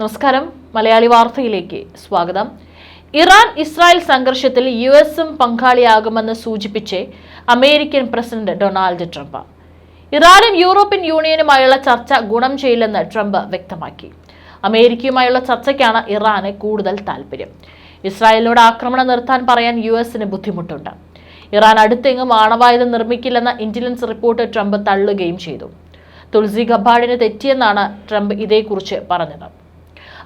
നമസ്കാരം. മലയാളി വാർത്തയിലേക്ക് സ്വാഗതം. ഇറാൻ ഇസ്രായേൽ സംഘർഷത്തിൽ യു എസും പങ്കാളിയാകുമെന്ന് സൂചിപ്പിച്ച് അമേരിക്കൻ പ്രസിഡന്റ് ഡൊണാൾഡ് ട്രംപ്. ഇറാനും യൂറോപ്യൻ യൂണിയനുമായുള്ള ചർച്ച ഗുണം ചെയ്യില്ലെന്ന് ട്രംപ് വ്യക്തമാക്കി. അമേരിക്കയുമായുള്ള ചർച്ചയ്ക്കാണ് ഇറാന് കൂടുതൽ താല്പര്യം ഇസ്രായേലിനോട് ആക്രമണം നിർത്താൻ പറയാൻ യു എസിന് ബുദ്ധിമുട്ടുണ്ട്. ഇറാൻ അടുത്തെങ്ങും ആണവായുധം നിർമ്മിക്കില്ലെന്ന ഇന്റലിജൻസ് റിപ്പോർട്ട് ട്രംപ് തള്ളുകയും ചെയ്തു. തുൾസി ഖബാഡിന് തെറ്റിയെന്നാണ് ട്രംപ് ഇതേക്കുറിച്ച് പറഞ്ഞത്.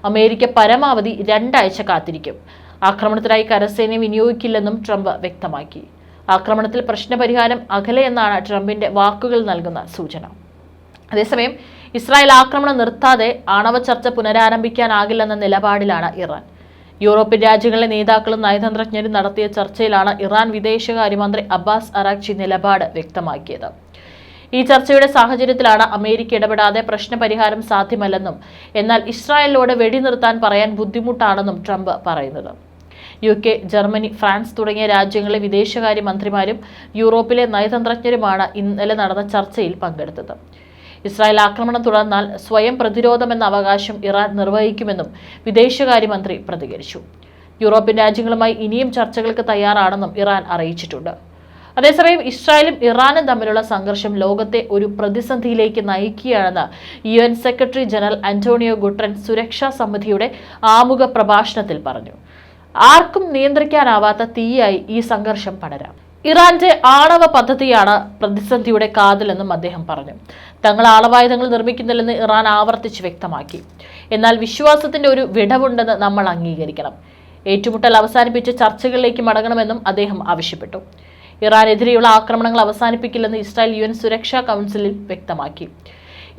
അമേരിക്ക പരമാവധി രണ്ടാഴ്ച കാത്തിരിക്കും. ആക്രമണത്തിനായി കരസേനയെ വിനിയോഗിക്കില്ലെന്നും ട്രംപ് വ്യക്തമാക്കി. ആക്രമണത്തിൽ പ്രശ്നപരിഹാരം അകലെ എന്നാണ് ട്രംപിന്റെ വാക്കുകൾ നൽകുന്ന സൂചന. അതേസമയം ഇസ്രായേൽ ആക്രമണം നിർത്താതെ ആണവ ചർച്ച പുനരാരംഭിക്കാനാകില്ലെന്ന നിലപാടിലാണ് ഇറാൻ. യൂറോപ്യൻ രാജ്യങ്ങളിലെ നേതാക്കളും നയതന്ത്രജ്ഞരും നടത്തിയ ചർച്ചയിലാണ് ഇറാൻ വിദേശകാര്യമന്ത്രി അബ്ബാസ് അറാക്ചി നിലപാട് വ്യക്തമാക്കിയത്. ഈ ചർച്ചയുടെ സാഹചര്യത്തിലാണ് അമേരിക്ക ഇടപെടാതെ പ്രശ്നപരിഹാരം സാധ്യമല്ലെന്നും എന്നാൽ ഇസ്രായേലിനോട് വെടിനിർത്താൻ പറയാൻ ബുദ്ധിമുട്ടാണെന്നും ട്രംപ് പറയുന്നത്. യു കെ ജർമ്മനി ഫ്രാൻസ് തുടങ്ങിയ രാജ്യങ്ങളിലെ വിദേശകാര്യ മന്ത്രിമാരും യൂറോപ്പിലെ നയതന്ത്രജ്ഞരുമാണ് ഇന്നലെ നടന്ന ചർച്ചയിൽ പങ്കെടുത്തത്. ഇസ്രായേൽ ആക്രമണം തുടർന്നാൽ സ്വയം പ്രതിരോധമെന്ന അവകാശം ഇറാൻ നിർവഹിക്കുമെന്നും വിദേശകാര്യമന്ത്രി പ്രതികരിച്ചു. യൂറോപ്യൻ രാജ്യങ്ങളുമായി ഇനിയും ചർച്ചകൾക്ക് തയ്യാറാണെന്നും ഇറാൻ അറിയിച്ചിട്ടുണ്ട്. അതേസമയം ഇസ്രായേലും ഇറാനും തമ്മിലുള്ള സംഘർഷം ലോകത്തെ ഒരു പ്രതിസന്ധിയിലേക്ക് നയിക്കുകയാണെന്ന് U N secretary general Antonio Guterres സുരക്ഷാ സമിതിയുടെ ആമുഖ പ്രഭാഷണത്തിൽ പറഞ്ഞു. ആർക്കും നിയന്ത്രിക്കാനാവാത്ത തീയായി ഈ സംഘർഷം പടരാം. ഇറാന്റെ ആണവ പദ്ധതിയാണ് പ്രതിസന്ധിയുടെ കാതലെന്നും അദ്ദേഹം പറഞ്ഞു. തങ്ങൾ ആണവായുധങ്ങൾ നിർമ്മിക്കുന്നില്ലെന്ന് ഇറാൻ ആവർത്തിച്ച് വ്യക്തമാക്കി. എന്നാൽ വിശ്വാസത്തിന്റെ ഒരു വിടവുണ്ടെന്ന് നമ്മൾ അംഗീകരിക്കണം. ഏറ്റുമുട്ടൽ അവസാനിപ്പിച്ച് ചർച്ചകളിലേക്ക് മടങ്ങണമെന്നും അദ്ദേഹം ആവശ്യപ്പെട്ടു. ഇറാനെതിരെയുള്ള ആക്രമണങ്ങൾ അവസാനിപ്പിക്കില്ലെന്ന് ഇസ്രായേൽ യു സുരക്ഷാ കൗൺസിലിൽ വ്യക്തമാക്കി.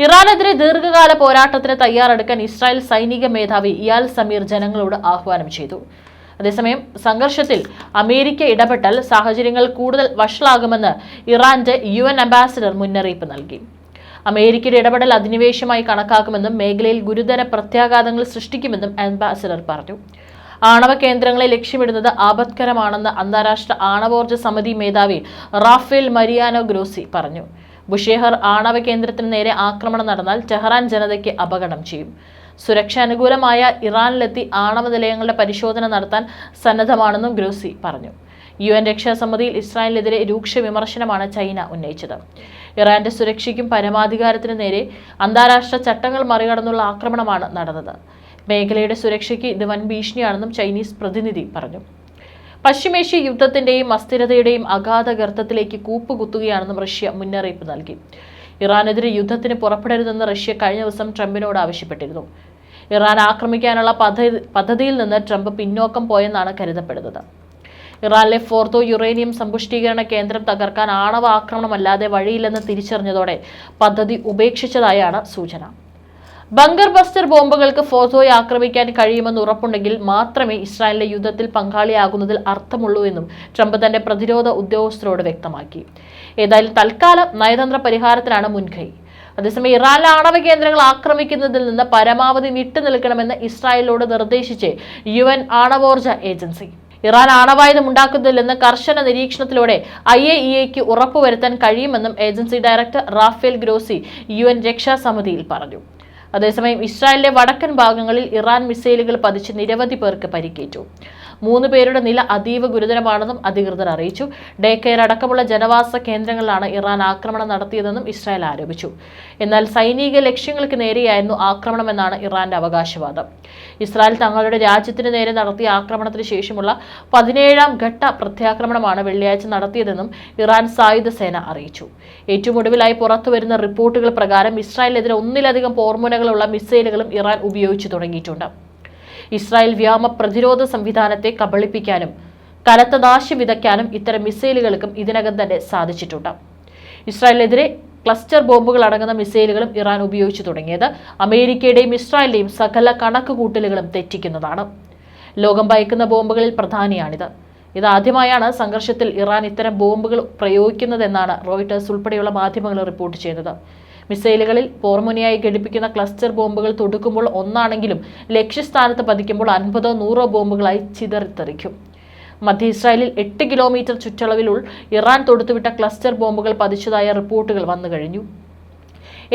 ഇറാനെതിരെ ദീർഘകാല പോരാട്ടത്തിന് തയ്യാറെടുക്കാൻ ഇസ്രായേൽ സൈനിക മേധാവി ഇയാൽ സമീർ ജനങ്ങളോട് ആഹ്വാനം ചെയ്തു. അതേസമയം സംഘർഷത്തിൽ അമേരിക്ക ഇടപെട്ടാൽ സാഹചര്യങ്ങൾ കൂടുതൽ വഷളാകുമെന്ന് ഇറാന്റെ യു എൻ അംബാസിഡർ മുന്നറിയിപ്പ് നൽകി. അമേരിക്കയുടെ ഇടപെടൽ അധിനിവേശമായി കണക്കാക്കുമെന്നും മേഖലയിൽ ഗുരുതര പ്രത്യാഘാതങ്ങൾ സൃഷ്ടിക്കുമെന്നും അംബാസിഡർ പറഞ്ഞു. ആണവ കേന്ദ്രങ്ങളെ ലക്ഷ്യമിടുന്നത് ആപത്കരമാണെന്ന് അന്താരാഷ്ട്ര ആണവോർജ സമിതി മേധാവി റാഫേൽ മരിയാനോ ഗ്രോസി പറഞ്ഞു. ബുഷേഹർ ആണവ കേന്ദ്രത്തിന് നേരെ ആക്രമണം നടന്നാൽ ടെഹ്റാൻ ജനതയ്ക്ക് അപകടം ചെയ്യും. സുരക്ഷ അനുകൂലമായ ഇറാനിലെത്തി ആണവ നിലയങ്ങളുടെ പരിശോധന നടത്താൻ സന്നദ്ധമാണെന്നും ഗ്രോസി പറഞ്ഞു. യു എൻ രക്ഷാസമിതിയിൽ ഇസ്രായേലിനെതിരെ രൂക്ഷ വിമർശനമാണ് ചൈന ഉന്നയിച്ചത്. ഇറാന്റെ സുരക്ഷയ്ക്കും പരമാധികാരത്തിനു നേരെ അന്താരാഷ്ട്ര ചട്ടങ്ങൾ മറികടന്നുള്ള ആക്രമണമാണ് നടന്നത്. മേഖലയുടെ സുരക്ഷയ്ക്ക് ഇത് വൻ ഭീഷണിയാണെന്നും ചൈനീസ് പ്രതിനിധി പറഞ്ഞു. പശ്ചിമേഷ്യ യുദ്ധത്തിന്റെയും അസ്ഥിരതയുടെയും അഗാധ ഗർത്തത്തിലേക്ക് കൂപ്പുകുത്തുകയാണെന്നും റഷ്യ മുന്നറിയിപ്പ് നൽകി. ഇറാനെതിരെ യുദ്ധത്തിന് പുറപ്പെടരുതെന്ന് റഷ്യ കഴിഞ്ഞ ദിവസം ട്രംപിനോട് ആവശ്യപ്പെട്ടിരുന്നു. ഇറാൻ ആക്രമിക്കാനുള്ള പദ്ധതി പദ്ധതിയിൽ നിന്ന് ട്രംപ് പിന്നോക്കം പോയെന്നാണ് കരുതപ്പെടുന്നത്. ഇറാനിലെ ഫോർത്തോ യുറേനിയം സമ്പുഷ്ടീകരണ കേന്ദ്രം തകർക്കാൻ ആണവ ആക്രമണമല്ലാതെ വഴിയില്ലെന്ന് തിരിച്ചറിഞ്ഞതോടെ പദ്ധതി ഉപേക്ഷിച്ചതായാണ് സൂചന. ബങ്കർ ബസ്റ്റർ ബോംബുകൾക്ക് ഫോസോയെ ആക്രമിക്കാൻ കഴിയുമെന്ന് ഉറപ്പുണ്ടെങ്കിൽ മാത്രമേ ഇസ്രായേലിന്റെ യുദ്ധത്തിൽ പങ്കാളിയാകുന്നതിൽ അർത്ഥമുള്ളൂ എന്നും ട്രംപ് തന്റെ പ്രതിരോധ ഉദ്യോഗസ്ഥരോട് വ്യക്തമാക്കി. ഏതായാലും തൽക്കാലം നയതന്ത്ര പരിഹാരത്തിനാണ് മുൻകൈ. അതേസമയം ഇറാനിലെ ആണവ കേന്ദ്രങ്ങൾ ആക്രമിക്കുന്നതിൽ നിന്ന് പരമാവധി വിട്ടുനിൽക്കണമെന്ന് ഇസ്രായേലിനോട് നിർദ്ദേശിച്ച് യു എൻ ആണവോർജ ഏജൻസി. ഇറാൻ ആണവായുധം ഉണ്ടാക്കുന്നില്ലെന്ന് കർശന നിരീക്ഷണത്തിലൂടെ ഐ എ ഇ എക്ക് ഉറപ്പുവരുത്താൻ കഴിയുമെന്നും agency director Rafael Grossi U N രക്ഷാസമിതിയിൽ പറഞ്ഞു. അതേസമയം ഇസ്രായേലിന്റെ വടക്കൻ ഭാഗങ്ങളിൽ ഇറാൻ മിസൈലുകൾ പതിച്ച് നിരവധി പേർക്ക് പരിക്കേറ്റു. മൂന്ന് പേരുടെ നില അതീവ ഗുരുതരമാണെന്നും അധികൃതർ അറിയിച്ചു. ഡേ കെയർ അടക്കമുള്ള ജനവാസ കേന്ദ്രങ്ങളിലാണ് ഇറാൻ ആക്രമണം നടത്തിയതെന്നും ഇസ്രായേൽ ആരോപിച്ചു. എന്നാൽ സൈനിക ലക്ഷ്യങ്ങൾക്ക് നേരെയായിരുന്നു ആക്രമണമെന്നാണ് ഇറാന്റെ അവകാശവാദം. ഇസ്രായേൽ തങ്ങളുടെ രാജ്യത്തിന് നേരെ നടത്തിയ ആക്രമണത്തിന് ശേഷമുള്ള പതിനേഴാം ഘട്ട പ്രത്യാക്രമണമാണ് വെള്ളിയാഴ്ച നടത്തിയതെന്നും ഇറാൻ സായുധ സേന അറിയിച്ചു. ഏറ്റവും ഒടുവിലായി പുറത്തുവരുന്ന റിപ്പോർട്ടുകൾ പ്രകാരം ഇസ്രായേലിനെതിരെ ഒന്നിലധികം പോർമുനകളുള്ള മിസൈലുകളും ഇറാൻ ഉപയോഗിച്ചു തുടങ്ങിയിട്ടുണ്ട്. ഇസ്രായേൽ വ്യോമ പ്രതിരോധ സംവിധാനത്തെ കബളിപ്പിക്കാനും കനത്ത നാശം വിതയ്ക്കാനും ഇത്തരം മിസൈലുകൾക്കും ഇതിനകം തന്നെ സാധിച്ചിട്ടുണ്ട്. ഇസ്രായേലിനെതിരെ ക്ലസ്റ്റർ ബോംബുകൾ അടങ്ങുന്ന മിസൈലുകളും ഇറാൻ ഉപയോഗിച്ചു തുടങ്ങിയത് അമേരിക്കയുടെയും ഇസ്രായേലിന്റെയും സകല കണക്കുകൂട്ടലുകളും തെറ്റിക്കുന്നതാണ്. ലോകം ഭയക്കുന്ന ബോംബുകളിൽ പ്രധാനിയാണിത്. ഇതാദ്യമായാണ് സംഘർഷത്തിൽ ഇറാൻ ഇത്തരം ബോംബുകൾ പ്രയോഗിക്കുന്നതെന്നാണ് റോയിട്ടേഴ്സ് ഉൾപ്പെടെയുള്ള മാധ്യമങ്ങൾ റിപ്പോർട്ട് ചെയ്യുന്നത്. മിസൈലുകളിൽ പോർമുനയായി ഘടിപ്പിക്കുന്ന ക്ലസ്റ്റർ ബോംബുകൾ തൊടുക്കുമ്പോൾ ഒന്നാണെങ്കിലും ലക്ഷ്യസ്ഥാനത്ത് പതിക്കുമ്പോൾ അൻപതോ നൂറോ ബോംബുകളായി ചിതറിത്തെറിക്കും. മധ്യ ഇസ്രായേലിൽ എട്ട് കിലോമീറ്റർ ചുറ്റളവിലുള്ള ഇറാൻ തൊടുത്തുവിട്ട ക്ലസ്റ്റർ ബോംബുകൾ പതിച്ചതായ റിപ്പോർട്ടുകൾ വന്നു കഴിഞ്ഞു.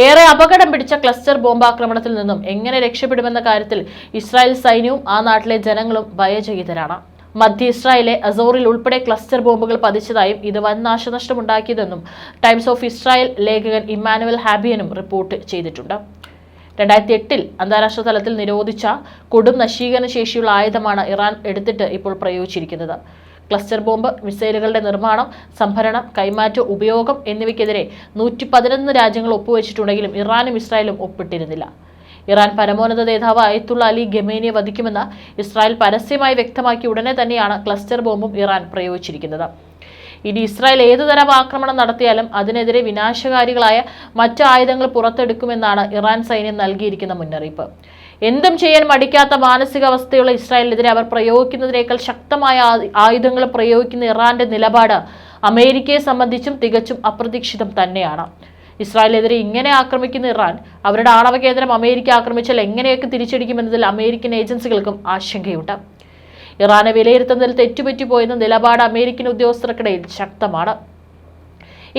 ഏറെ അപകടം പിടിച്ച ക്ലസ്റ്റർ ബോംബാക്രമണത്തിൽ നിന്നും എങ്ങനെ രക്ഷപ്പെടുമെന്ന കാര്യത്തിൽ ഇസ്രായേൽ സൈന്യവും ആ നാട്ടിലെ ജനങ്ങളും ഭയചകിതരാണ്. മധ്യ ഇസ്രായേലിലെ അസോറിൽ ഉൾപ്പെടെ ക്ലസ്റ്റർ ബോംബുകൾ പതിച്ചതായും ഇത് വൻ നാശനഷ്ടമുണ്ടാക്കിയതെന്നും ടൈംസ് ഓഫ് ഇസ്രായേൽ ലേഖകൻ ഇമ്മാനുവൽ ഹാബിയനും റിപ്പോർട്ട് ചെയ്തിട്ടുണ്ട്. രണ്ടായിരത്തി എട്ടിൽ അന്താരാഷ്ട്ര തലത്തിൽ നിരോധിച്ച കൊടും നശീകരണ ശേഷിയുള്ള ആയുധമാണ് ഇറാൻ എടുത്തിട്ട് ഇപ്പോൾ പ്രയോഗിച്ചിരിക്കുന്നത്. ക്ലസ്റ്റർ ബോംബ് മിസൈലുകളുടെ നിർമ്മാണം സംഭരണം കൈമാറ്റം ഉപയോഗം എന്നിവയ്ക്കെതിരെ നൂറ്റി പതിനൊന്ന് രാജ്യങ്ങൾ ഒപ്പുവെച്ചിട്ടുണ്ടെങ്കിലും ഇറാനും ഇസ്രായേലും ഒപ്പിട്ടിരുന്നില്ല. ഇറാൻ പരമോന്നത നേതാവ് അയത്തുള്ള അലി ഗമേനിയെ വധിക്കുമെന്ന് ഇസ്രായേൽ പരസ്യമായി വ്യക്തമാക്കി ഉടനെ തന്നെയാണ് ക്ലസ്റ്റർ ബോംബും ഇറാൻ പ്രയോഗിച്ചിരിക്കുന്നത്. ഇനി ഇസ്രായേൽ ഏതു തരം ആക്രമണം നടത്തിയാലും അതിനെതിരെ വിനാശകാരികളായ മറ്റ് ആയുധങ്ങൾ പുറത്തെടുക്കുമെന്നാണ് ഇറാൻ സൈന്യം നൽകിയിരിക്കുന്ന മുന്നറിയിപ്പ്. എന്തും ചെയ്യാൻ മടിക്കാത്ത മാനസികാവസ്ഥയുള്ള ഇസ്രായേലിനെതിരെ അവർ പ്രയോഗിക്കുന്നതിനേക്കാൾ ശക്തമായ ആയുധങ്ങൾ പ്രയോഗിക്കുന്ന ഇറാന്റെ നിലപാട് അമേരിക്കയെ സംബന്ധിച്ചും തികച്ചും അപ്രതീക്ഷിതം തന്നെയാണ്. ഇസ്രായേലിനെതിരെ ഇങ്ങനെ ആക്രമിക്കുന്ന ഇറാൻ അവരുടെ ആണവ കേന്ദ്രം അമേരിക്ക ആക്രമിച്ചാൽ എങ്ങനെയൊക്കെ തിരിച്ചടിക്കുമെന്നതിൽ അമേരിക്കൻ ഏജൻസികൾക്കും ആശങ്കയുണ്ട്. ഇറാനെ വിലയിരുത്തുന്നതിൽ തെറ്റുപറ്റിപ്പോയെന്ന നിലപാട് അമേരിക്കൻ ഉദ്യോഗസ്ഥർക്കിടയിൽ ശക്തമാണ്.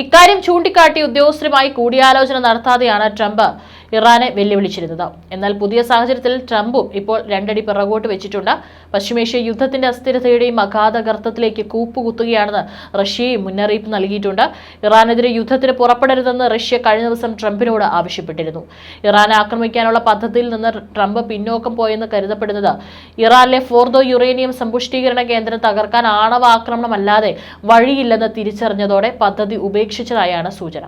ഇക്കാര്യം ചൂണ്ടിക്കാട്ടി ഉദ്യോഗസ്ഥരുമായി കൂടിയാലോചന നടത്താതെയാണ് ട്രംപ് ഇറാനെ വെല്ലുവിളിച്ചിരുന്നത്. എന്നാൽ പുതിയ സാഹചര്യത്തിൽ ട്രംപും ഇപ്പോൾ രണ്ടടി പിറകോട്ട് വെച്ചിട്ടുണ്ട്. പശ്ചിമേഷ്യ യുദ്ധത്തിന്റെ അസ്ഥിരതയുടെയും അഗാധ ഗർത്തത്തിലേക്ക് കൂപ്പുകുത്തുകയാണെന്ന് റഷ്യയും മുന്നറിയിപ്പ് നൽകിയിട്ടുണ്ട്. ഇറാനെതിരെ യുദ്ധത്തിന് പുറപ്പെടരുതെന്ന് റഷ്യ കഴിഞ്ഞ ദിവസം ട്രംപിനോട് ആവശ്യപ്പെട്ടിരുന്നു. ഇറാനെ ആക്രമിക്കാനുള്ള പദ്ധതിയിൽ നിന്ന് ട്രംപ് പിന്നോക്കം പോയെന്ന് കരുതപ്പെടുന്നത് ഇറാനിലെ ഫോർദോ യുറേനിയം സമ്പുഷ്ടീകരണ കേന്ദ്രം തകർക്കാൻ ആണവ ആക്രമണമല്ലാതെ വഴിയില്ലെന്ന് തിരിച്ചറിഞ്ഞതോടെ പദ്ധതി ഉപേക്ഷിച്ചതായാണ് സൂചന.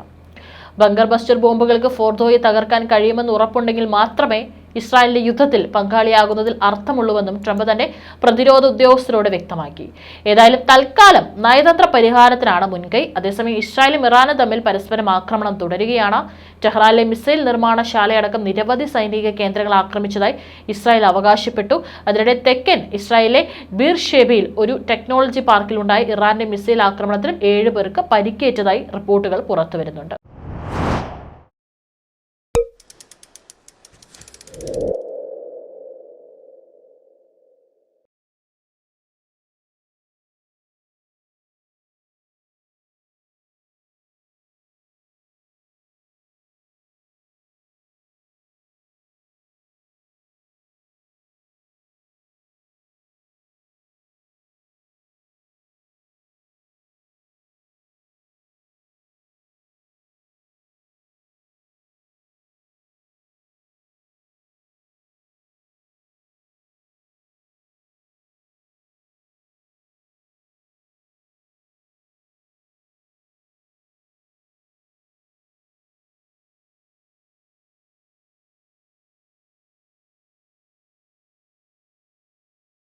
ബങ്കർ ബസ്റ്റർ ബോംബുകൾക്ക് ഫോർദോയെ തകർക്കാൻ കഴിയുമെന്ന് ഉറപ്പുണ്ടെങ്കിൽ മാത്രമേ ഇസ്രായേലിന്റെ യുദ്ധത്തിൽ പങ്കാളിയാകുന്നതിൽ അർത്ഥമുള്ളൂവെന്നും ട്രംപ് തന്റെ പ്രതിരോധ ഉദ്യോഗസ്ഥരോട് വ്യക്തമാക്കി. ഏതായാലും തൽക്കാലം നയതന്ത്ര പരിഹാരത്തിനാണ് മുൻകൈ. അതേസമയം ഇസ്രായേലും ഇറാനും തമ്മിൽ പരസ്പരം ആക്രമണം തുടരുകയാണ്. ടെഹ്റാനിലെ മിസൈൽ നിർമ്മാണശാലയടക്കം നിരവധി സൈനിക കേന്ദ്രങ്ങൾ ആക്രമിച്ചതായി ഇസ്രായേൽ അവകാശപ്പെട്ടു. അതിനിടെ തെക്കൻ ഇസ്രായേലിലെ ബീർഷേബയിൽ ഒരു ടെക്നോളജി പാർക്കിലുണ്ടായ. ഇറാന്റെ മിസൈൽ ആക്രമണത്തിലും ഏഴ് പേർക്ക് പരിക്കേറ്റതായി റിപ്പോർട്ടുകൾ പുറത്തുവരുന്നുണ്ട്.